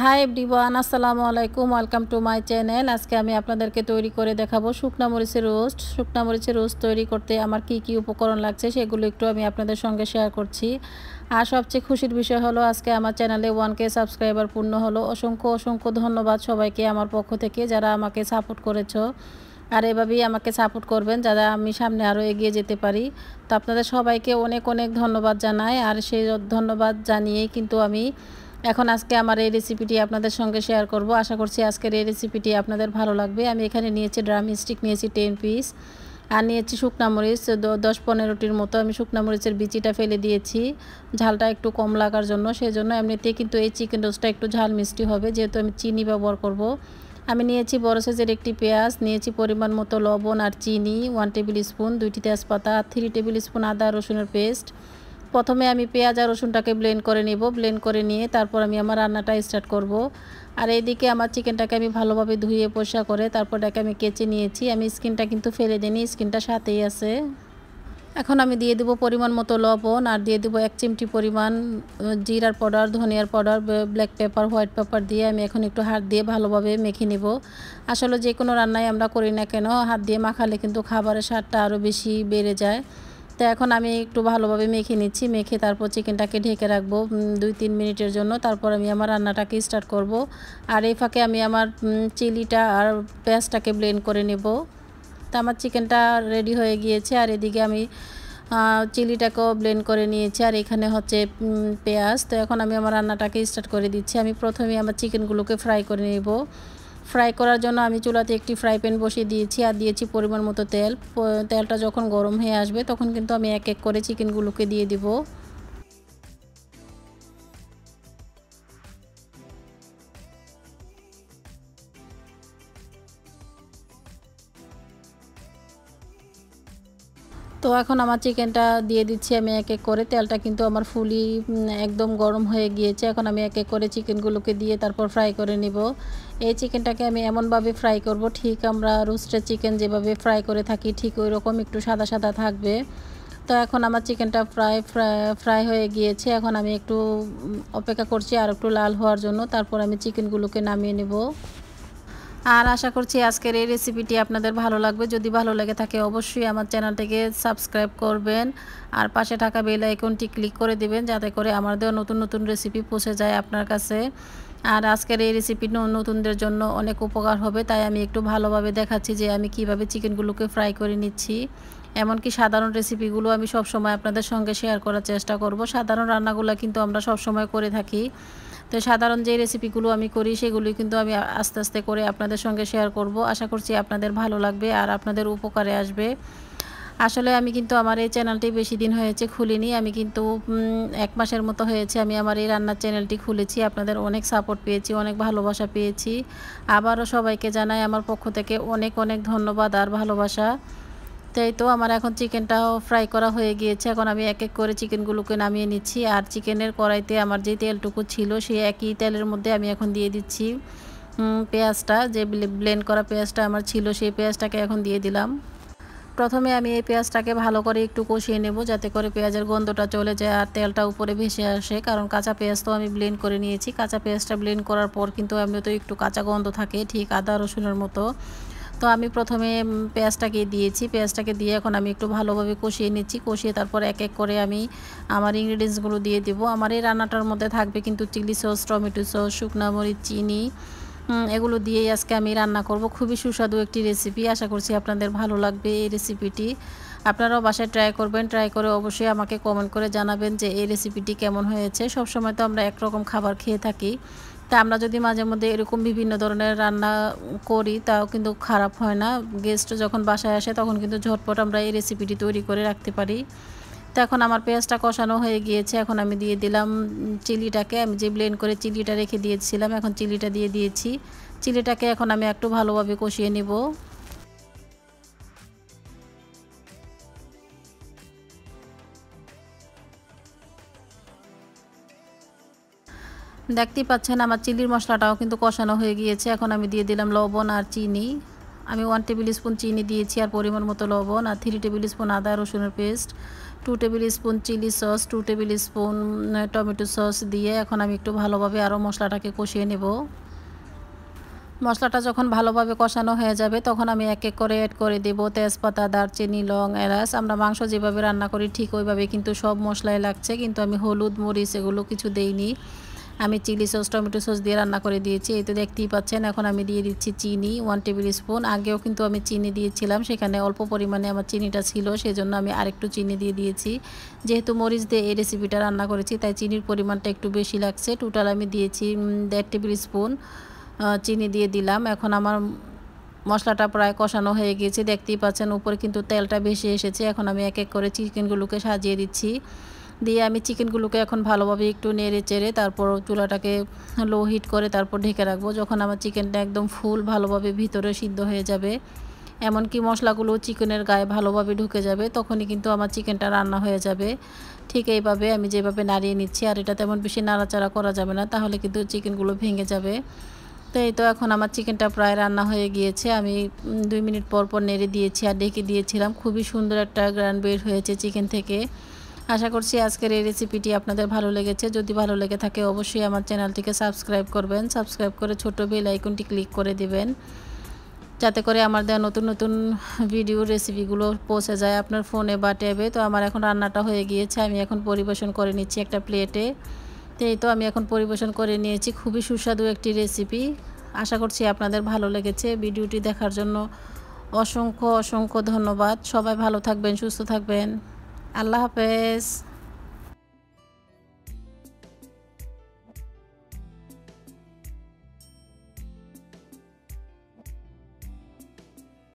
Hi everyone আসসালামু আলাইকুম welcome to my channel আজকে আমি আপনাদেরকে তৈরি করে দেখাবো শুকনা মরিচের রোস্ট। শুকনা মরিচের রোস্ট তৈরি করতে আমার কি কি উপকরণ লাগছে সেগুলো একটু আমি আপনাদের সঙ্গে শেয়ার করছি। আর সবচেয়ে খুশির বিষয় হলো, আজকে আমার চ্যানেলে ওয়ান কে সাবস্ক্রাইবার পূর্ণ হলো। অসংখ্য অসংখ্য ধন্যবাদ সবাইকে আমার পক্ষ থেকে যারা আমাকে সাপোর্ট করেছ। আর এভাবেই আমাকে সাপোর্ট করবেন যারা আমি সামনে আরও এগিয়ে যেতে পারি। তো আপনাদের সবাইকে অনেক অনেক ধন্যবাদ জানাই। আর সেই ধন্যবাদ জানিয়েই কিন্তু আমি এখন আজকে আমার এই রেসিপিটি আপনাদের সঙ্গে শেয়ার করব। আশা করছি আজকের এই রেসিপিটি আপনাদের ভালো লাগবে। আমি এখানে নিয়েছি ড্রাম স্টিক নিয়েছি টেন পিস আর নিয়েছি শুকনা মরিচ। দশ পনেরোটির মতো আমি শুকনা মরিচের বিচিটা ফেলে দিয়েছি। ঝালটা একটু কম লাগার জন্য সেই জন্য এমনিতে কিন্তু এই চিকেন রোস্টটা একটু ঝাল মিষ্টি হবে, যেহেতু আমি চিনি ব্যবহার করব। আমি নিয়েছি বড় সাইজের একটি পেঁয়াজ, নিয়েছি পরিমাণ মতো লবণ আর চিনি ওয়ান টেবিল স্পুন দুইটি তেজপাতা, আর থ্রি টেবিল স্পুন আদা রসুনের পেস্ট প্রথমে আমি পেঁয়াজ আর রসুনটাকে ব্লেন্ড করে নেব ব্লেন্ড করে নিয়ে তারপর আমি আমার রান্নাটা স্টার্ট করব। আর এইদিকে আমার চিকেনটাকে আমি ভালোভাবে ধুয়ে পোষা করে তারপর এটাকে আমি কেচে নিয়েছি। আমি স্কিনটা কিন্তু ফেলে দিইনি স্কিনটা সাথেই আছে। এখন আমি দিয়ে দেবো পরিমাণ মতো লবণ আর দিয়ে দেবো এক চিমটি পরিমাণ জিরার পাউডার ধনিয়ার powder black pepper white pepper দিয়ে আমি এখন একটু হাত দিয়ে ভালোভাবে মেখে নেব। আসলে যে কোনো রান্নাই আমরা করি না কেন, হাত দিয়ে মাখালে কিন্তু খাবারের স্বাদটা আরও বেশি বেড়ে যায়। তো এখন আমি একটু ভালোভাবে মেখে নিচ্ছি, মেখে তারপর চিকেনটাকে ঢেকে রাখব দুই তিন মিনিটের জন্য। তারপর আমি আমার রান্নাটাকে স্টার্ট করব। আর এই ফাঁকে আমি আমার চিলিটা আর পেঁয়াজটাকে ব্লেন্ড করে নেব। তো আমার চিকেনটা রেডি হয়ে গিয়েছে, আর এদিকে আমি চিলিটাকেও ব্লেন্ড করে নিয়েছি। আর এখানে হচ্ছে পেঁয়াজ। তো এখন আমি আমার রান্নাটাকে স্টার্ট করে দিচ্ছি। আমি প্রথমে আমার চিকেনগুলোকে ফ্রাই করে নেব। ফ্রাই করার জন্য আমি চুলাতে একটি ফ্রাই প্যান বসিয়ে দিয়েছি আর দিয়েছি পরিমাণ মতো তেল। তেলটা যখন গরম হয়ে আসবে তখন কিন্তু আমি এক এক করে চিকেনগুলোকে দিয়ে দিব। তো এখন আমার চিকেনটা দিয়ে দিচ্ছি আমি এক এক করে। তেলটা কিন্তু আমার ফুলি একদম গরম হয়ে গিয়েছে। এখন আমি এক এক করে চিকেনগুলোকে দিয়ে তারপর ফ্রাই করে নিব। এই চিকেনটাকে আমি এমনভাবে ফ্রাই করব, ঠিক আমরা রোস্টেড চিকেন যেভাবে ফ্রাই করে থাকি, ঠিক ওই রকম একটু সাদা সাদা থাকবে। তো এখন আমার চিকেনটা ফ্রাই ফ্রাই হয়ে গিয়েছে। এখন আমি একটু অপেক্ষা করছি আর একটু লাল হওয়ার জন্য। তারপর আমি চিকেনগুলোকে নামিয়ে নেব। আর আশা করছি আজকের এই রেসিপিটি আপনাদের ভালো লাগবে। যদি ভালো লেগে থাকে অবশ্যই আমার চ্যানেলটিকে সাবস্ক্রাইব করবেন আর পাশে থাকা বেল আইকনটি ক্লিক করে দিবেন যাতে করে আমার দেওয়া নতুন নতুন রেসিপি পৌঁছে যায় আপনার কাছে। আর আজকের এই রেসিপি নতুনদের জন্য অনেক উপকার হবে, তাই আমি একটু ভালোভাবে দেখাচ্ছি যে আমি কীভাবে চিকেনগুলোকে ফ্রাই করে নিচ্ছি। এমনকি সাধারণ রেসিপিগুলো আমি সব সময় আপনাদের সঙ্গে শেয়ার করার চেষ্টা করব। সাধারণ রান্নাগুলো কিন্তু আমরা সব সময় করে থাকি। তো সাধারণ যে রেসিপিগুলো আমি করি, সেগুলি কিন্তু আমি আস্তে আস্তে করে আপনাদের সঙ্গে শেয়ার করব। আশা করছি আপনাদের ভালো লাগবে আর আপনাদের উপকারে আসবে। আসলে আমি কিন্তু আমার এই চ্যানেলটি বেশি দিন হয়েছে খুলিনি। আমি কিন্তু এক মাসের মতো হয়েছে আমি আমার এই রান্নার চ্যানেলটি খুলেছি। আপনাদের অনেক সাপোর্ট পেয়েছি, অনেক ভালোবাসা পেয়েছি। আবারও সবাইকে জানাই আমার পক্ষ থেকে অনেক অনেক ধন্যবাদ আর ভালোবাসা। তাই তো আমার এখন চিকেনটাও ফ্রাই করা হয়ে গিয়েছে। এখন আমি এক এক করে চিকেনগুলোকে নামিয়ে নিচ্ছি। আর চিকেনের কড়াইতে আমার যে তেলটুকু ছিল, সেই একই তেলের মধ্যে আমি এখন দিয়ে দিচ্ছি পেঁয়াজটা। যে ব্লেন্ড করা পেঁয়াজটা আমার ছিল, সেই পেঁয়াজটাকে এখন দিয়ে দিলাম। প্রথমে আমি এই পেঁয়াজটাকে ভালো করে একটু কষিয়ে নেব, যাতে করে পেঁয়াজের গন্ধটা চলে যায় আর তেলটা উপরে ভেসে আসে। কারণ কাঁচা পেঁয়াজ তো আমি ব্লেন্ড করে নিয়েছি। কাঁচা পেঁয়াজটা ব্লেন্ড করার পর কিন্তু এমনি তো একটু কাঁচা গন্ধ থাকে, ঠিক আদা রসুনের মতো। তো আমি প্রথমে পেঁয়াজটাকে দিয়েছি। পেঁয়াজটাকে দিয়ে এখন আমি একটু ভালোভাবে কষিয়ে নিচ্ছি। কষিয়ে তারপর এক এক করে আমি আমার ইনগ্রিডিয়েন্টসগুলো দিয়ে দেব। আমার এই রান্নাটার মধ্যে থাকবে কিন্তু চিলি সস, টমেটো সস, শুকনা মরিচ, চিনি এগুলো দিয়েই আজকে আমি রান্না করব। খুবই সুস্বাদু একটি রেসিপি আশা করছি আপনাদের ভালো লাগবে এই রেসিপিটি আপনারাও বাসায় ট্রাই করবেন। ট্রাই করে অবশ্যই আমাকে কমেন্ট করে জানাবেন যে এই রেসিপিটি কেমন হয়েছে। সব সময় তো আমরা একরকম খাবার খেয়ে থাকি। তা আমরা যদি মাঝে মধ্যে এরকম বিভিন্ন ধরনের রান্না করি, তাও কিন্তু খারাপ হয় না। গেস্ট যখন বাসায় আসে, তখন কিন্তু ঝটপট আমরা এই রেসিপিটি তৈরি করে রাখতে পারি। তো এখন আমার পেঁয়াজটা কষানো হয়ে গিয়েছে। এখন আমি দিয়ে দিলাম চিলিটাকে। আমি যে ব্লেন্ড করে চিলিটা রেখে দিয়েছিলাম, এখন চিলিটা দিয়ে দিয়েছি। চিলিটাকে এখন আমি একটু ভালোভাবে কষিয়ে নেব। দেখতেই পাচ্ছেন আমার চিলির মশলাটাও কিন্তু কষানো হয়ে গিয়েছে। এখন আমি দিয়ে দিলাম লবণ আর চিনি। আমি ওয়ান টেবিল স্পুন চিনি দিয়েছি আর পরিমাণ মতো লবণ আর থ্রি টেবিল স্পুন আদা রসুনের paste two tablespoon chilli sauce two tablespoon tomato sauce দিয়ে এখন আমি একটু ভালোভাবে আরও মশলাটাকে কষিয়ে নেব। মশলাটা যখন ভালোভাবে কষানো হয়ে যাবে তখন আমি এক এক করে অ্যাড করে দেব তেজপাতা, দারচিনি, লং এলাচ। আমরা মাংস যেভাবে রান্না করি ঠিক ওইভাবে কিন্তু সব মশলাই লাগছে। কিন্তু আমি হলুদ, মরিচ এগুলো কিছু দেইনি। আমি চিলি সস, টমেটো সস দিয়ে রান্না করে দিয়েছি। এই তো দেখতেই পাচ্ছেন, এখন আমি দিয়ে দিচ্ছি চিনি ওয়ান টেবিল স্পুন আগেও কিন্তু আমি চিনি দিয়েছিলাম, সেখানে অল্প পরিমাণে আমার চিনিটা ছিল, সেজন্য আমি আরেকটু চিনি দিয়ে দিয়েছি। যেহেতু মরিচ দিয়ে এই রেসিপিটা রান্না করেছি, তাই চিনির পরিমাণটা একটু বেশি লাগছে। টোটাল আমি দিয়েছি দেড় টেবিল স্পুন চিনি দিয়ে দিলাম। এখন আমার মশলাটা প্রায় কষানো হয়ে গিয়েছে, দেখতেই পাচ্ছেন, উপরে কিন্তু তেলটা বেশি এসেছে। এখন আমি এক এক করে চিকেনগুলোকে সাজিয়ে দিচ্ছি। দিয়ে আমি চিকেনগুলোকে এখন ভালোভাবে একটু নেড়ে চেড়ে তারপর চুলাটাকে লো হিট করে তারপর ঢেকে রাখব। যখন আমার চিকেনটা একদম ফুল ভালোভাবে ভিতরে সিদ্ধ হয়ে যাবে, এমনকি মশলাগুলো চিকেনের গায়ে ভালোভাবে ঢুকে যাবে, তখনই কিন্তু আমার চিকেনটা রান্না হয়ে যাবে। ঠিক এইভাবে আমি যেভাবে নাড়িয়ে নিচ্ছি, আর এটা তেমন বেশি নাড়াচাড়া করা যাবে না, তাহলে কিন্তু চিকেনগুলো ভেঙে যাবে। তো এই তো এখন আমার চিকেনটা প্রায় রান্না হয়ে গিয়েছে। আমি দুই মিনিট পর পর নেড়ে দিয়েছি আর ডেকে দিয়েছিলাম। খুবই সুন্দর একটা গ্র্যান্ড বের হয়েছে চিকেন থেকে। আশা করছি আজকের এই রেসিপিটি আপনাদের ভালো লেগেছে। যদি ভালো লেগে থাকে, অবশ্যই আমার চ্যানেলটিকে সাবস্ক্রাইব করবেন। সাবস্ক্রাইব করে ছোট বেল আইকনটি ক্লিক করে দিবেন। যাতে করে আমার দেওয়া নতুন নতুন ভিডিও রেসিপিগুলো পৌঁছে যায় আপনার ফোনে বা ট্যাবে তো আমার এখন রান্নাটা হয়ে গিয়েছে। আমি এখন পরিবেশন করে নিচ্ছি একটা প্লেটে তো এই তো আমি এখন পরিবেশন করে নিয়েছি। খুবই সুস্বাদু একটি রেসিপি আশা করছি আপনাদের ভালো লেগেছে। ভিডিওটি দেখার জন্য অসংখ্য অসংখ্য ধন্যবাদ। সবাই ভালো থাকবেন, সুস্থ থাকবেন। আল্লাহ হাফেজ।